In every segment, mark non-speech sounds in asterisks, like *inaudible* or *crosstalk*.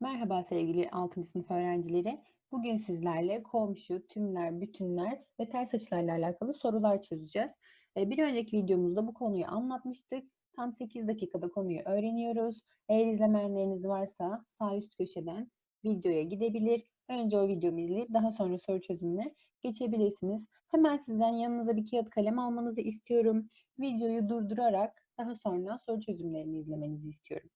Merhaba sevgili 6. sınıf öğrencileri. Bugün sizlerle komşu, tümler, bütünler ve ters açılarla alakalı sorular çözeceğiz. Ee, Bir önceki videomuzda bu konuyu anlatmıştık. Tam 8 dakikada konuyu öğreniyoruz. Eğer izlemeyenleriniz varsa sağ üst köşeden videoya gidebilir. Önce o videomu izleyip daha sonra soru çözümüne geçebilirsiniz. Hemen sizden yanınıza bir kağıt kalem almanızı istiyorum. Videoyu durdurarak daha sonra soru çözümlerini izlemenizi istiyorum.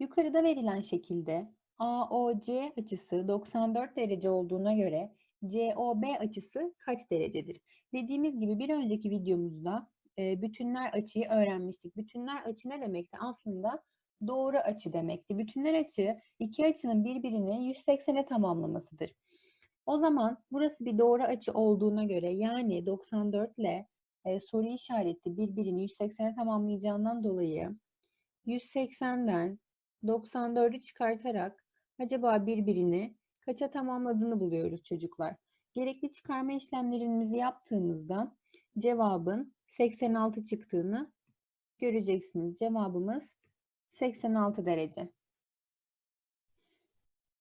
Yukarıda verilen şekilde AOC açısı 94 derece olduğuna göre COB açısı kaç derecedir? Dediğimiz gibi bir önceki videomuzda e, bütünler açıyı öğrenmiştik. Bütünler açı ne demekti? Aslında doğru açı demekti. Bütünler açı iki açının birbirini 180'e tamamlamasıdır. O zaman burası bir doğru açı olduğuna göre yani 94 ile e, soru işareti birbirini 180'e tamamlayacağından dolayı 180'den 94'ü çıkartarak acaba birbirini kaça tamamladığını buluyoruz çocuklar. Gerekli çıkarma işlemlerimizi yaptığımızda cevabın 86 çıktığını göreceksiniz. Cevabımız 86 derece.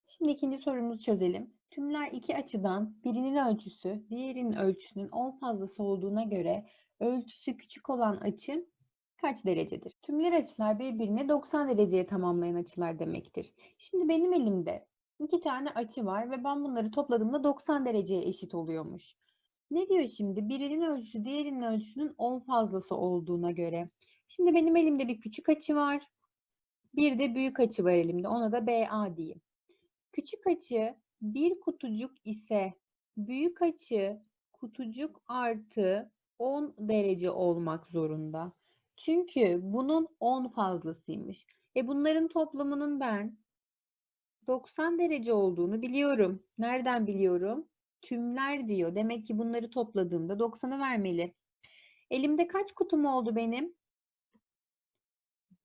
Şimdi ikinci sorumuzu çözelim. Tümler iki açıdan birinin ölçüsü diğerinin ölçüsünün 10 fazlası olduğuna göre ölçüsü küçük olan açı kaç derecedir? Tümler açılar birbirini 90 dereceye tamamlayan açılar demektir. Şimdi benim elimde iki tane açı var ve ben bunları topladığımda 90 dereceye eşit oluyormuş. Ne diyor şimdi? Birinin ölçüsü diğerinin ölçüsünün 10 fazlası olduğuna göre. Şimdi benim elimde bir küçük açı var. Bir de büyük açı var elimde. Ona da BA diyeyim. Küçük açı bir kutucuk ise büyük açı kutucuk artı 10 derece olmak zorunda. Çünkü bunun 10 fazlasıymış. E bunların toplamının ben 90 derece olduğunu biliyorum. Nereden biliyorum? Tümler diyor. Demek ki bunları topladığımda 90'ı vermeli. Elimde kaç kutum oldu benim?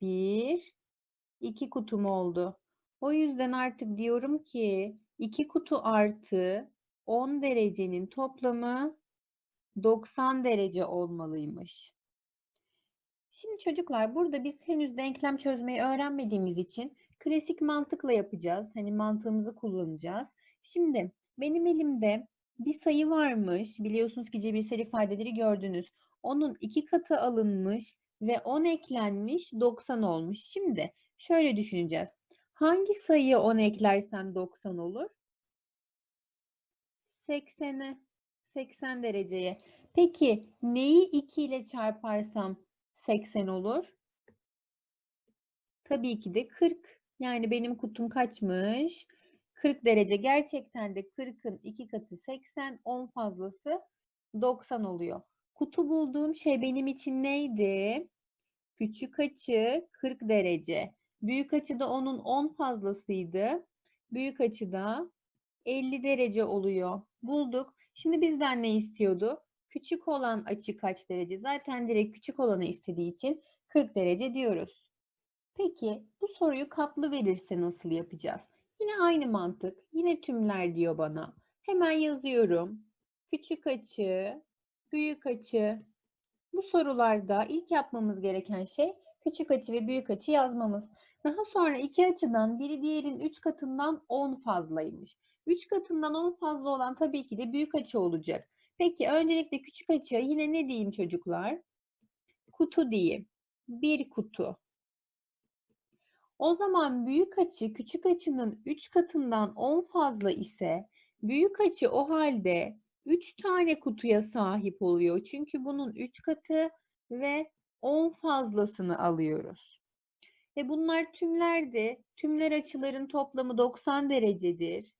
1, 2 kutum oldu. O yüzden artık diyorum ki 2 kutu artı 10 derecenin toplamı 90 derece olmalıymış. Şimdi çocuklar burada biz henüz denklem çözmeyi öğrenmediğimiz için klasik mantıkla yapacağız. Hani mantığımızı kullanacağız. Şimdi benim elimde bir sayı varmış. Biliyorsunuz ki cebirsel ifadeleri gördünüz. Onun iki katı alınmış ve 10 eklenmiş 90 olmuş. Şimdi şöyle düşüneceğiz. Hangi sayıya 10 eklersem 90 olur? 80'e 80 dereceye. Peki neyi 2 ile çarparsam 80 olur? Tabii ki de 40. Yani benim kutum kaçmış? 40 derece. Gerçekten de 40'ın 2 katı 80, 10 fazlası 90 oluyor. Kutu bulduğum şey benim için neydi? Küçük açı 40 derece. Büyük açıda onun 10 fazlasıydı. Büyük açıda 50 derece oluyor. Bulduk. Şimdi bizden ne istiyordu? Küçük olan açı kaç derece? Zaten direkt küçük olanı istediği için 40 derece diyoruz. Peki bu soruyu katlı verirse nasıl yapacağız? Yine aynı mantık. Yine tümler diyor bana. Hemen yazıyorum. Küçük açı, büyük açı. Bu sorularda ilk yapmamız gereken şey küçük açı ve büyük açı yazmamız. Daha sonra iki açıdan biri diğerinin 3 katından 10 fazlaymış. 3 katından 10 fazla olan tabii ki de büyük açı olacak. Peki öncelikle küçük açıya yine ne diyeyim çocuklar? Kutu diyeyim. Bir kutu. O zaman büyük açı küçük açının 3 katından 10 fazla ise büyük açı o halde 3 tane kutuya sahip oluyor. Çünkü bunun 3 katı ve 10 fazlasını alıyoruz. Ve bunlar tümlerdi. Tümler açıların toplamı 90 derecedir.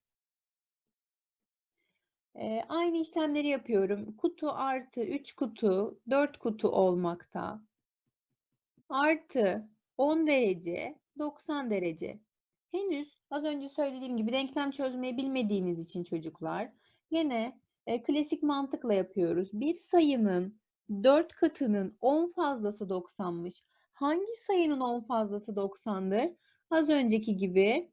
Ee, aynı işlemleri yapıyorum. Kutu artı 3 kutu 4 kutu olmakta. Artı 10 derece 90 derece. Henüz az önce söylediğim gibi denklem çözmeyi bilmediğiniz için çocuklar yine e, klasik mantıkla yapıyoruz. Bir sayının 4 katının 10 fazlası 90'mış. Hangi sayının 10 fazlası 90'dır? Az önceki gibi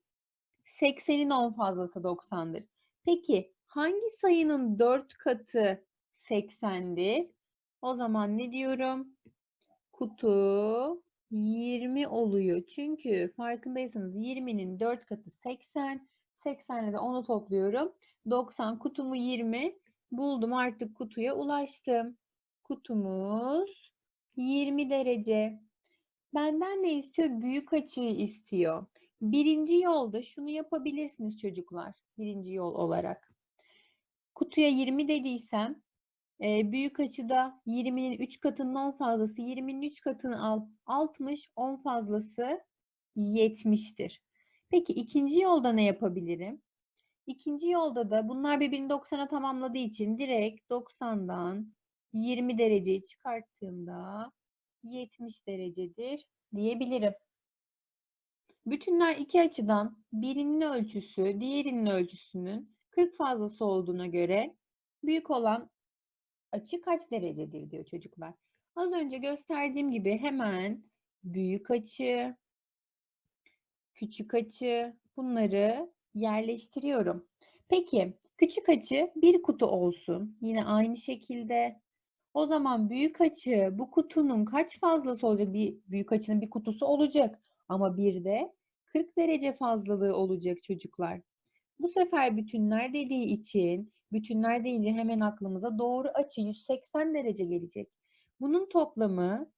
80'in 10 fazlası 90'dır. Peki hangi sayının 4 katı 80'dir? O zaman ne diyorum? kutu 20 oluyor. Çünkü farkındaysanız 20'nin 4 katı 80. 80'le de 10'u topluyorum. 90 kutumu 20 buldum artık kutuya ulaştım. Kutumuz 20 derece. Benden ne istiyor? Büyük açıyı istiyor. Birinci yolda şunu yapabilirsiniz çocuklar. Birinci yol olarak. Kutuya 20 dediysem e, büyük açıda 20'nin 3 katının 10 fazlası 20'nin 3 katını al 60 10 fazlası 70'tir. Peki ikinci yolda ne yapabilirim? İkinci yolda da bunlar birbirini 90'a tamamladığı için direkt 90'dan 20 dereceyi çıkarttığımda 70 derecedir diyebilirim. Bütünler iki açıdan birinin ölçüsü diğerinin ölçüsünün 40 fazlası olduğuna göre büyük olan açı kaç derecedir diyor çocuklar. Az önce gösterdiğim gibi hemen büyük açı, küçük açı bunları yerleştiriyorum. Peki küçük açı bir kutu olsun. Yine aynı şekilde. O zaman büyük açı bu kutunun kaç fazlası olacak? Bir büyük açının bir kutusu olacak. Ama bir de 40 derece fazlalığı olacak çocuklar. Bu sefer bütünler dediği için bütünler deyince hemen aklımıza doğru açı 180 derece gelecek. Bunun toplamı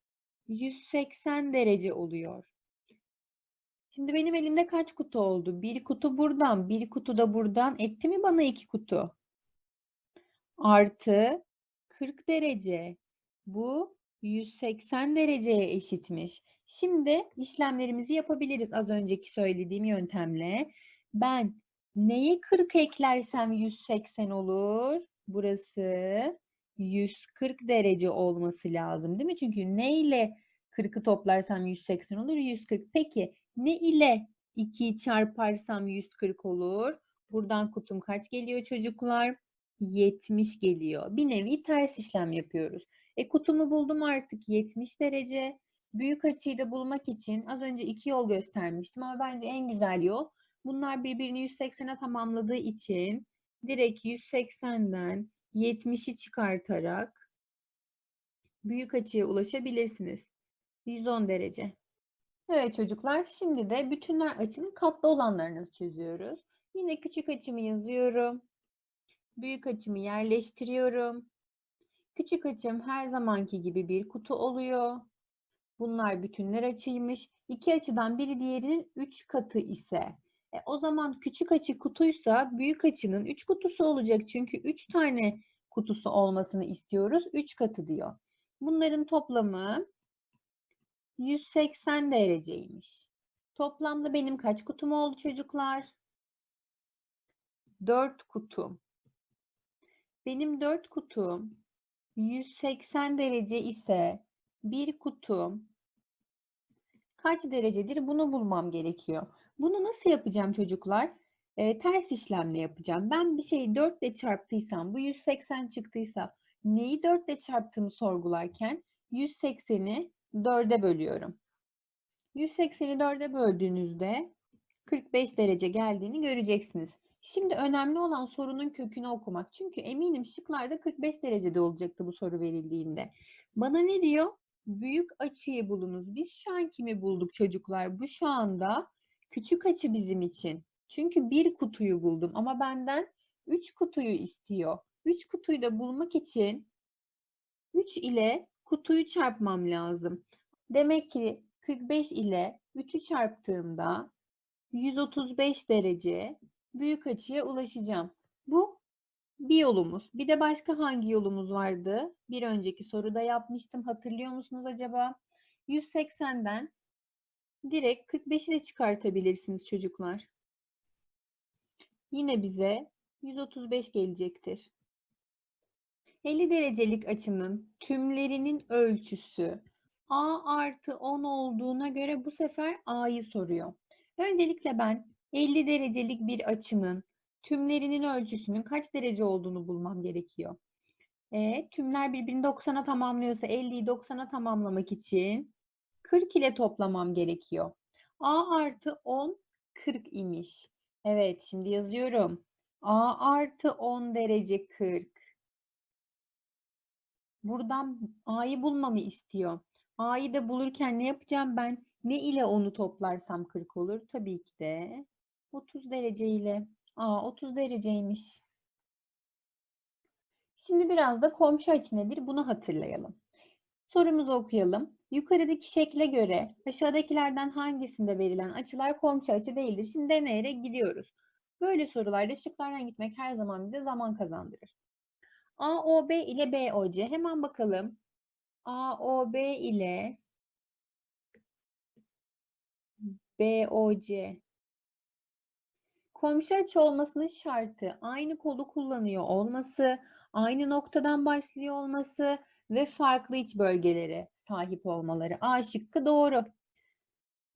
180 derece oluyor. Şimdi benim elimde kaç kutu oldu? Bir kutu buradan, bir kutu da buradan. Etti mi bana iki kutu? Artı 40 derece. Bu 180 dereceye eşitmiş. Şimdi işlemlerimizi yapabiliriz az önceki söylediğim yöntemle. Ben neye 40 eklersem 180 olur? Burası 140 derece olması lazım değil mi? Çünkü ne ile 40'ı toplarsam 180 olur? 140. Peki ne ile 2'yi çarparsam 140 olur? Buradan kutum kaç geliyor çocuklar? 70 geliyor. Bir nevi ters işlem yapıyoruz. E kutumu buldum artık 70 derece. Büyük açıyı da bulmak için az önce iki yol göstermiştim ama bence en güzel yol bunlar birbirini 180'e tamamladığı için direkt 180'den 70'i çıkartarak büyük açıya ulaşabilirsiniz. 110 derece. Evet çocuklar, şimdi de bütünler açının katlı olanlarını çözüyoruz. Yine küçük açımı yazıyorum. Büyük açımı yerleştiriyorum. Küçük açım her zamanki gibi bir kutu oluyor. Bunlar bütünler açıymış. İki açıdan biri diğerinin 3 katı ise e, o zaman küçük açı kutuysa büyük açının 3 kutusu olacak. Çünkü 3 tane kutusu olmasını istiyoruz. 3 katı diyor. Bunların toplamı 180 dereceymiş. Toplamda benim kaç kutum oldu çocuklar? 4 kutum. Benim 4 kutum 180 derece ise bir kutum kaç derecedir bunu bulmam gerekiyor. Bunu nasıl yapacağım çocuklar? Ee, ters işlemle yapacağım. Ben bir şeyi 4 ile çarptıysam bu 180 çıktıysa neyi 4 ile çarptığımı sorgularken 180'i 4'e bölüyorum. 180'i 4'e böldüğünüzde 45 derece geldiğini göreceksiniz. Şimdi önemli olan sorunun kökünü okumak. Çünkü eminim şıklarda 45 derecede olacaktı bu soru verildiğinde. Bana ne diyor? Büyük açıyı bulunuz. Biz şu an kimi bulduk çocuklar? Bu şu anda küçük açı bizim için. Çünkü bir kutuyu buldum ama benden 3 kutuyu istiyor. 3 kutuyu da bulmak için 3 ile kutuyu çarpmam lazım. Demek ki 45 ile 3'ü çarptığımda 135 derece büyük açıya ulaşacağım. Bu bir yolumuz. Bir de başka hangi yolumuz vardı? Bir önceki soruda yapmıştım. Hatırlıyor musunuz acaba? 180'den direkt 45'i de çıkartabilirsiniz çocuklar. Yine bize 135 gelecektir. 50 derecelik açının tümlerinin ölçüsü A artı 10 olduğuna göre bu sefer A'yı soruyor. Öncelikle ben 50 derecelik bir açının tümlerinin ölçüsünün kaç derece olduğunu bulmam gerekiyor. E, tümler birbirini 90'a tamamlıyorsa 50'yi 90'a tamamlamak için 40 ile toplamam gerekiyor. A artı 10 40 imiş. Evet şimdi yazıyorum. A artı 10 derece 40. Buradan A'yı bulmamı istiyor. A'yı da bulurken ne yapacağım ben? Ne ile onu toplarsam 40 olur? Tabii ki de 30 derece ile. A 30 dereceymiş. Şimdi biraz da komşu açı nedir? Bunu hatırlayalım. Sorumuzu okuyalım. Yukarıdaki şekle göre aşağıdakilerden hangisinde verilen açılar komşu açı değildir? Şimdi deneyerek gidiyoruz. Böyle sorularda şıklardan gitmek her zaman bize zaman kazandırır. AOB ile BOC hemen bakalım. AOB ile BOC komşu açı olmasının şartı aynı kolu kullanıyor olması, aynı noktadan başlıyor olması ve farklı iç bölgelere sahip olmaları. A şıkkı doğru.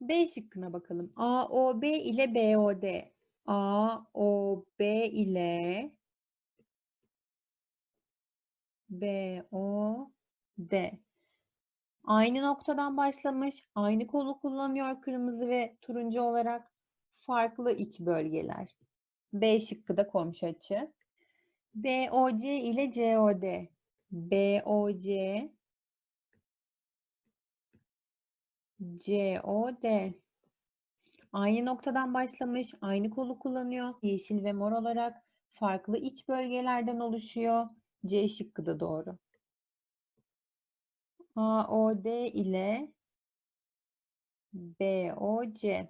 B şıkkına bakalım. AOB ile BOD. AOB ile BOD. Aynı noktadan başlamış, aynı kolu kullanıyor kırmızı ve turuncu olarak farklı iç bölgeler. B şıkkı da komşu açı. BOC ile COD. BOC COD. Aynı noktadan başlamış, aynı kolu kullanıyor. Yeşil ve mor olarak farklı iç bölgelerden oluşuyor. C şıkkı da doğru. AOD ile BOC.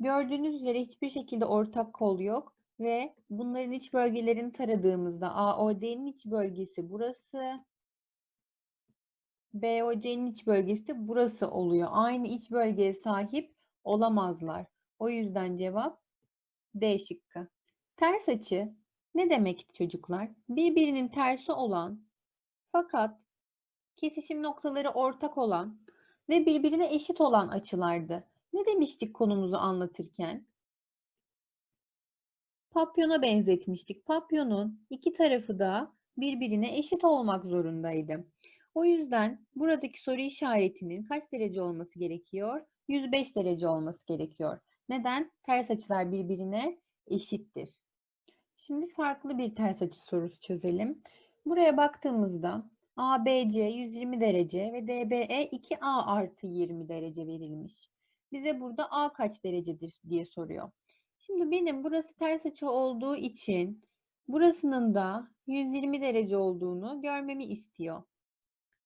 Gördüğünüz üzere hiçbir şekilde ortak kol yok ve bunların iç bölgelerini taradığımızda AOD'nin iç bölgesi burası, BOC'nin iç bölgesi de burası oluyor. Aynı iç bölgeye sahip olamazlar. O yüzden cevap D şıkkı. Ters açı ne demek çocuklar? Birbirinin tersi olan fakat kesişim noktaları ortak olan ve birbirine eşit olan açılardı. Ne demiştik konumuzu anlatırken? Papyona benzetmiştik. Papyonun iki tarafı da birbirine eşit olmak zorundaydı. O yüzden buradaki soru işaretinin kaç derece olması gerekiyor? 105 derece olması gerekiyor. Neden? Ters açılar birbirine eşittir. Şimdi farklı bir ters açı sorusu çözelim. Buraya baktığımızda ABC 120 derece ve DBE 2A artı 20 derece verilmiş. Bize burada A kaç derecedir diye soruyor. Şimdi benim burası ters açı olduğu için burasının da 120 derece olduğunu görmemi istiyor.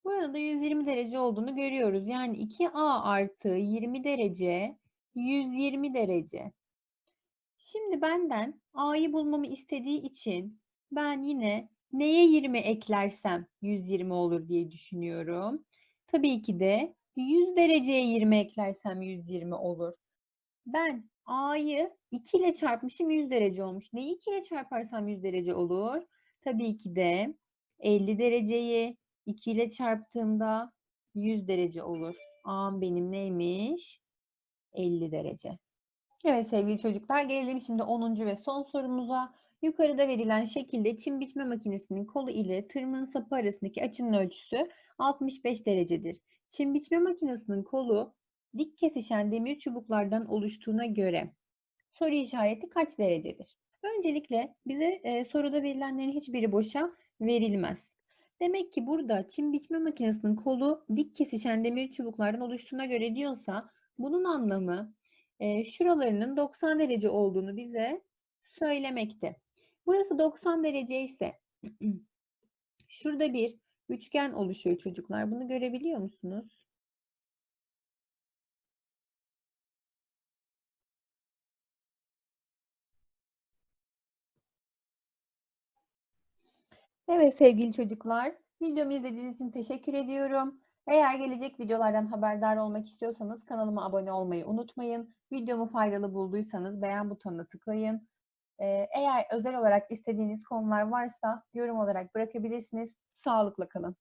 Burada da 120 derece olduğunu görüyoruz. Yani 2A artı 20 derece 120 derece. Şimdi benden A'yı bulmamı istediği için ben yine neye 20 eklersem 120 olur diye düşünüyorum. Tabii ki de 100 dereceye 20 eklersem 120 olur. Ben A'yı 2 ile çarpmışım 100 derece olmuş. Neyi 2 ile çarparsam 100 derece olur? Tabii ki de 50 dereceyi 2 ile çarptığımda 100 derece olur. A'm benim neymiş? 50 derece. Evet sevgili çocuklar gelelim şimdi 10. ve son sorumuza. Yukarıda verilen şekilde çim biçme makinesinin kolu ile tırmığın sapı arasındaki açının ölçüsü 65 derecedir. Çim biçme makinesinin kolu dik kesişen demir çubuklardan oluştuğuna göre soru işareti kaç derecedir? Öncelikle bize e, soruda verilenlerin hiçbiri boşa verilmez. Demek ki burada çim biçme makinesinin kolu dik kesişen demir çubuklardan oluştuğuna göre diyorsa bunun anlamı e, şuralarının 90 derece olduğunu bize söylemekte. Burası 90 derece ise *clears throat* şurada bir üçgen oluşuyor çocuklar. Bunu görebiliyor musunuz? Evet sevgili çocuklar, videomu izlediğiniz için teşekkür ediyorum. Eğer gelecek videolardan haberdar olmak istiyorsanız kanalıma abone olmayı unutmayın. Videomu faydalı bulduysanız beğen butonuna tıklayın. Ee, Eğer özel olarak istediğiniz konular varsa yorum olarak bırakabilirsiniz. Sağlıkla kalın.